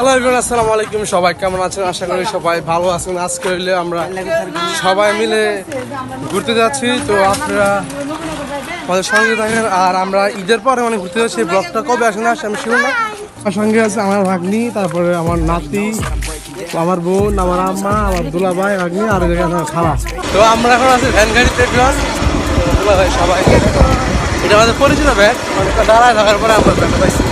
Hello everyone, আসসালামু আলাইকুম। সবাই কেমন আছেন? আশা করি সবাই ভালো আছেন। আজকে হইলে আমরা সবাই মিলে ঘুরতে যাচ্ছি। তো আপনারা আমাদের সঙ্গে থাকেন। আর আমরা ঈদের পরে মানে ঘুরতে যাচ্ছি। ব্লগটা কবে আসে না আমি শুনুন আমার সঙ্গে আছে আমার ভাগ্নি, তারপরে আমার নাতি, আমার বোন, আমার আম্মা, আমার দুলা ভাই ভাগ্নি, আর আমার খালা। তো আমরা এখন আছি ভ্যান গাড়িতে একজন। দুলা ভাই সবাই এটা আমাদের পরিচিত ব্যাগ মানে দাঁড়ায় থাকার পরে আমরা ব্যাগটা পাইছি।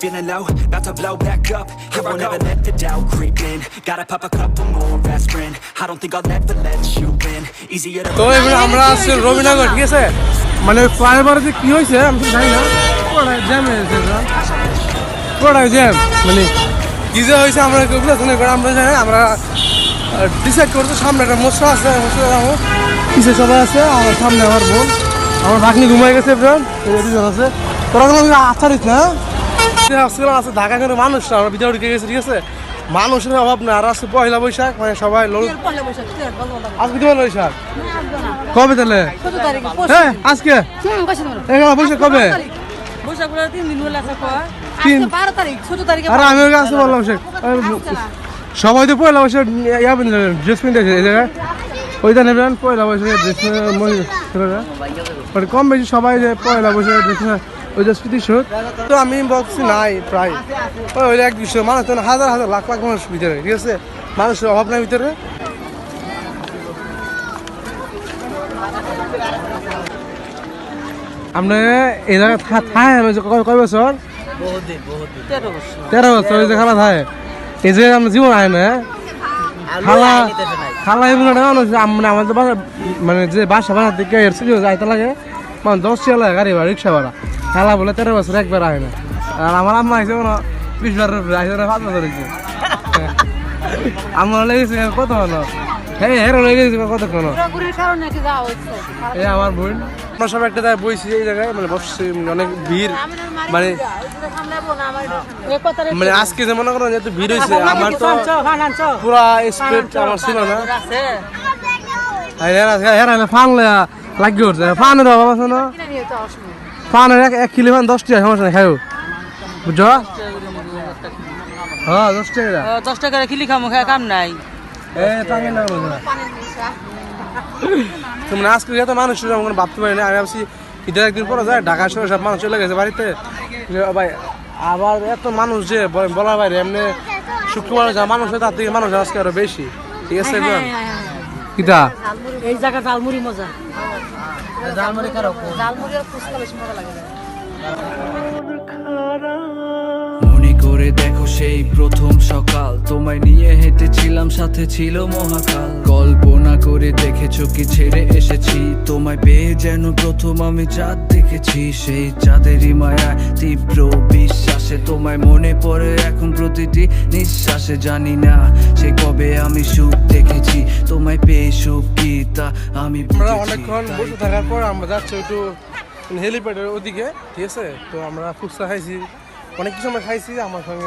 Feeling low, about to blow back up. Here I never let the doubt creep in. Gotta pop a couple more aspirin. I don't think I'll ever let you in. Easier to তো এবার আমরা আসছি রবিনগর ঠিক আছে মানে ফ্লাইওভারে যে কি হয়েছে আমি জানি না পুরোটাই জ্যাম হয়েছে এটা। পুরোটাই জ্যাম মানে কি যে হয়েছে আমরা কেউ বুঝতে করে আমরা জানি আমরা ডিসাইড করতে সামনে একটা মশলা আছে মশলা যাব পিছিয়ে সবাই আছে আমার সামনে আমার বোন আমার ভাগ্নি ঘুমাই গেছে এবার দুজন আছে তোরা কোনো আচারিত আছে ঢাকা কিন্তু মানুষ না আমরা ভিতরে ঢুকে গেছি ঠিক আছে? মানুষের অভাব না আর আছে পয়লা বৈশাখ মানে সবাই পয়লা বৈশাখ। আজকে দিবেন বৈশাখ? কবে তাহলে? হ্যাঁ আজকে? এগারো বৈশাখ কবে। আজকে। সবাই তো পয়লা বৈশাখ ড্রেস পিন্ধে এই জায়গায়। ওইটা নেবেন পয়লা বৈশাখে ড্রেস মানে কম বেশি সবাই যে পয়লা বৈশাখে ড্রেস ওই যে তো আমি বলছি নাই প্রায়। ওই ওই এক দুশো মানুষ হাজার হাজার লাখ লাখ মানুষ ভিতরে ঠিক আছে? মানুষের অভাব নাই ভিতরে। আপনি এই জায়গায় থায় কয় বছর? তেরো বছর। এই যে খালা থাকে এই যে আমরা জীবন আয় না খালা খালা এগুলো না আমরা আমাদের বাসা মানে যে বাসা ভাড়া থেকে সিলিও যাইতে লাগে মানে দশ টাকা লাগে গাড়ি ভাড়া রিক্সা ভাড়া। খালা বলে তেরো বছর একবার আয় না। আর আমার আম্মা আছে কোনো বিশ বার আইসে না পাঁচ বছর হয়েছে আমার লেগেছে কত হলো? হ্যাঁ হেরো লেগেছে কত কোনো ঘোরাঘুরির কারণে কি যাওয়া হচ্ছে। এই আমার বোন। আমরা সব একটা জায়গায় বইছি এই জায়গায় মানে বসছি অনেক ভিড়। মানে? মানে আজকে যে মনে করেন যেহেতু ভিড় হয়েছে আমার তো পুরা স্পিড আমার ছিল না। লাগি উঠছে। ফানের অভাব আছে না। ফানের এক কিলো মান দশ টাকা সমস্যা নেই খাইও। বুঝছ? হ্যাঁ দশ টাকা দশ টাকার খিলি খামো খায় কাম নাই। এ টাঙ্গে না বুঝো তুমি আজকে যেহেতু মানুষ ভাবতে পারি না আমি ভাবছি ঈদের একদিন পরে যায় ঢাকা শহরে সব মানুষ চলে গেছে বাড়িতে। ভাই আবার এত মানুষ যে বল- বলার বাইরে এমনি শুক্রবার যা মানুষ হয় তার থেকে মানুষ আজকে আরও বেশি। ঠিক আছে হ্যাঁ, কিটা? এই জায়গা ঝালমুড়ি মজা। ঝালমুড়ি খারাপ ঝালমুড়ি আর মজা লাগে। মনে করে দেখো সেই প্রথম সকাল তোমায় নিয়ে হেঁটেছিলাম সাথে ছিল মহাকাল। কল্পনা করে দেখেছ কি ছেড়ে এসেছি? তোমায় পেয়ে যেন প্রথম আমি চাঁদ দেখেছি। সেই চাঁদেরই মায়া তীব্র বিশ্বাসে তোমায় মনে পড়ে এখন প্রতিটি নিঃশ্বাসে। জানি না সে কবে আমি সুখ দেখেছি। তোমায় পেয়ে সুখ কি তা আমি অনেকক্ষণ বসে থাকার পর আমরা যাচ্ছি একটু হেলিপ্যাডের ওদিকে, ঠিক আছে? তো আমরা ফুচকা খাইছি। অনেক কিছু আমরা খাইছি আমার সঙ্গে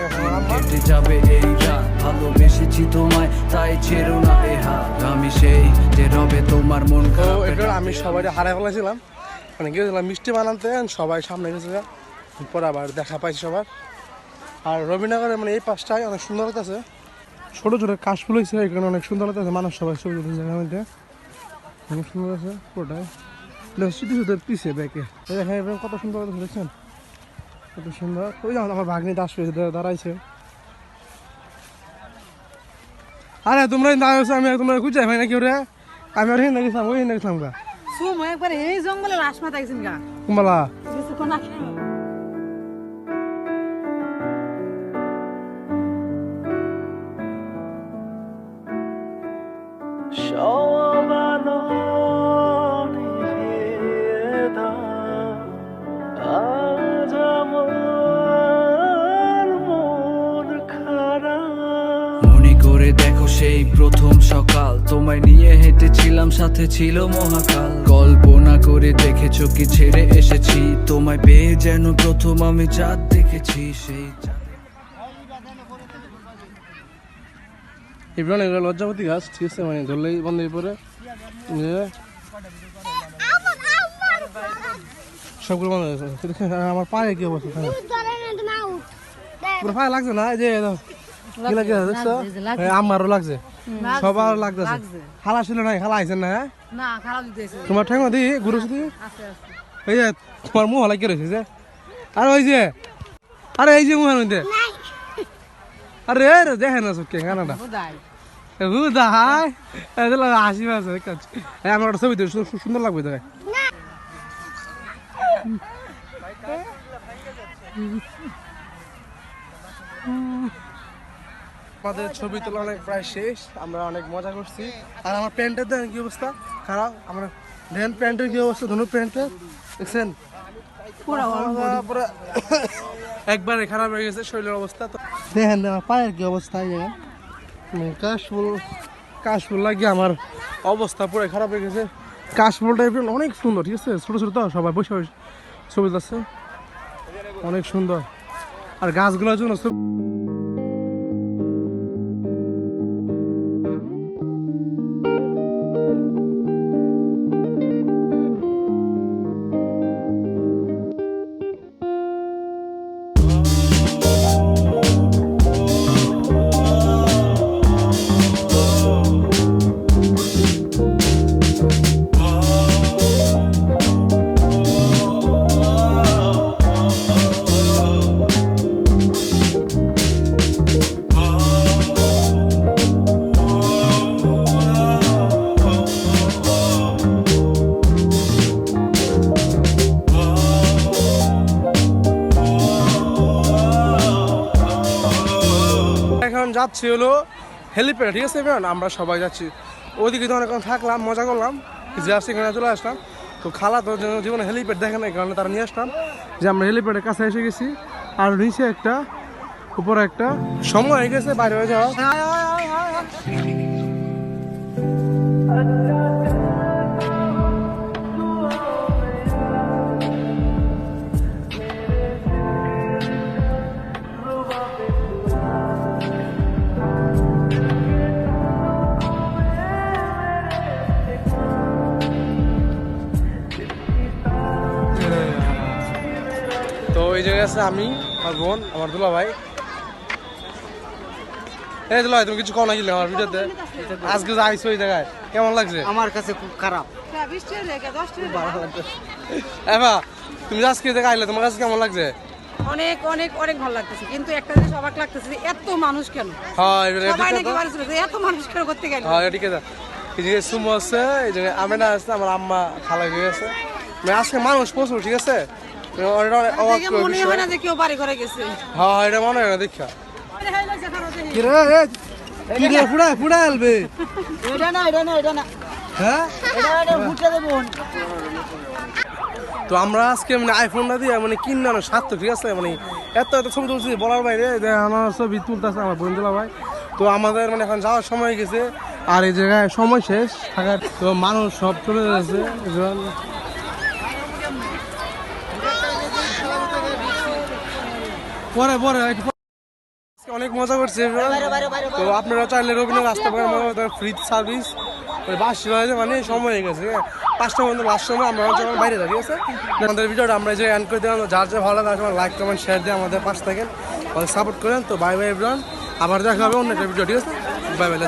কেটে যাবে এই রাত ভালোবেসেছি তোমায় তাই ছেড়ো না এ হাত। আমি সেই যে রবে তোমার মন তো এবার আমি সবাই হারাই ফেলেছিলাম। মানে গিয়েছিলাম মিষ্টি বানাতে সবাই সামনে গেছিল পরে আবার দেখা পাইছি সবার। আর রবীনগরে মানে এই পাশটায় অনেক সুন্দর আছে ছোটো ছোটো কাশফুল হয়েছে এখানে অনেক সুন্দর আছে মানুষ সবাই ছবি তুলছে জায়গার মধ্যে। অনেক সুন্দর আছে পুরোটাই। স্মৃতি সুদের পিছে ব্যাকে এবার কত সুন্দর আছে দেখছেন? কত সুন্দর। ওই আমার ভাগ্নি দাস দাঁড়াইছে। আরে তোমরা দাঁড়াইছো আমি তোমরা খুঁজে ভাই নাকি ওরে? আমি আর হিন্দা গেছিলাম ওই হিন্দা গেছিলাম গা। সুম একবার এই জঙ্গলে লাশ মাথা গেছেন গা। কুম্বালা। প্রথম সকাল। তোমায় নিয়ে হেঁটেছিলাম সাথে ছিল মহাকাল। কল্পনা করে দেখেছ কি ছেড়ে এসেছি? তোমায় পেয়ে যেন প্রথম আমি চাঁদ দেখেছি সেই এগুলো লজ্জাপতি গাছ ঠিক আছে মানে ধরলেই বন্ধ হয়ে পড়ে। সবগুলো বন্ধ হয়ে আমার পায়ে কি অবস্থা? পুরো ভালো লাগছে না? এই যে আমারও লাগছে। সবার লাগতেছে। লাগছে। খালা ছিল নাই খালা আইছেন না হ্যাঁ? না দিতেছে। তোমার ঠেঙ্গা দি গুরু দি আছে আছে। এই যে তোমার মুখ হলাই কি যে আর ওই যে আরে এই যে মুখের মধ্যে। আরে রে দেখেন না সুখে কানাডা। বুদাই এগুলো হাসি পাচ্ছে এই আমার একটা ছবি তো সুন্দর লাগবে দেখে। আমাদের ছবি তোলা অনেক প্রায় শেষ আমরা অনেক মজা করছি। আর আমার প্যান্টের দেন কি অবস্থা? খারাপ আমার দেন প্যান্টের কি অবস্থা? ধনু প্যান্টের? দেখছেন? পুরো একবারে খারাপ হয়ে গেছে শরীরের অবস্থা তো। দেখেন আমার পায়ের কি অবস্থা জায়গায়? কাশফুল কাশফুল লাগিয়ে আমার অবস্থা পুরো খারাপ হয়ে গেছে। কাশফুলটা অনেক সুন্দর ঠিক আছে? ছোটো ছোটো তো সবাই বসে বসে ছবি তুলছে অনেক সুন্দর। আর গাছগুলোর জন্য যাচ্ছি হলো হেলিপ্যাড, ঠিক আছে ফ্রেন্ড আমরা সবাই যাচ্ছি। ওইদিকে তো অনেকক্ষণ থাকলাম, মজা করলাম জাস্ট এখানে চলে আসলাম। তো খালা তো জীবনে হেলিপ্যাড দেখে না কারণে তারা নিয়ে আসলাম। যে আমরা হেলিপ্যাডের কাছে এসে গেছি, আর নিচে একটা, উপরে একটা, সময় হয়ে গেছে, বাইরে হয়ে যাওয়া। তো এই জায়গায় আছে আমি আমার বোন আমার দুলা ভাই। এই দুলা ভাই তুমি কিছু কম না গেলে আমার ভিডিওতে আজকে যে আইসো এই জায়গায় কেমন লাগছে? আমার কাছে খুব খারাপ। বৃষ্টি হলে দশ টাকা এবা তুমি আজকে এই জায়গায় আইলে তোমার কাছে কেমন লাগছে? অনেক অনেক অনেক ভালো লাগতেছে। কিন্তু একটা জিনিস অবাক লাগতেছে এত মানুষ কেন? হ্যাঁ সবাই নাকি এত মানুষ কেন করতে গেল? হ্যাঁ এদিকে যা এই জায়গায় সুমো আছে এই জায়গায় আমেনা আছে আমার আম্মা খালা হয়ে আছে মানে আজকে মানুষ প্রচুর ঠিক আছে? মানে হয় না যে কেউ বাড়ি ঘরে গেছে। হ্যাঁ এটা মনে হয় না দেখা। কি ফুড়া ফুড়া আলবে? এটা না এটা না এটা না। হ্যাঁ? এটা এটা ফুটে দেবো। তো আমরা আজকে মানে আইফোনটা দিয়ে মানে কিনানো সার্থক ঠিক আছে? মানে এত এত ছবি তুলছি বলার বাইরে যে আমার ছবি তুলতেছে আমার বন্ধুলা ভাই। তো আমাদের মানে এখন যাওয়ার সময় গেছে। আর এই জায়গায় সময় শেষ থাকার তো মানুষ সব চলে যাচ্ছে পরে পরে অনেক মজা করছে। তো আপনারা চাইলে রবীন্দ্র আসতে পারেন ফ্রি সার্ভিস বাস মানে সময় হয়ে গেছে। পাঁচটা পর্যন্ত লাস্ট সময় আমরা এখন বাইরে থাকি আমাদের ভিডিওটা আমরা যে এন্ড করে দিলাম। যার যা ভালো লাগে সময় লাইক কমেন্ট শেয়ার দিয়ে আমাদের পাশ থাকেন। সাপোর্ট করেন। তো বাই বাই আবার দেখা হবে অন্য একটা ভিডিও ঠিক আছে? Bye bye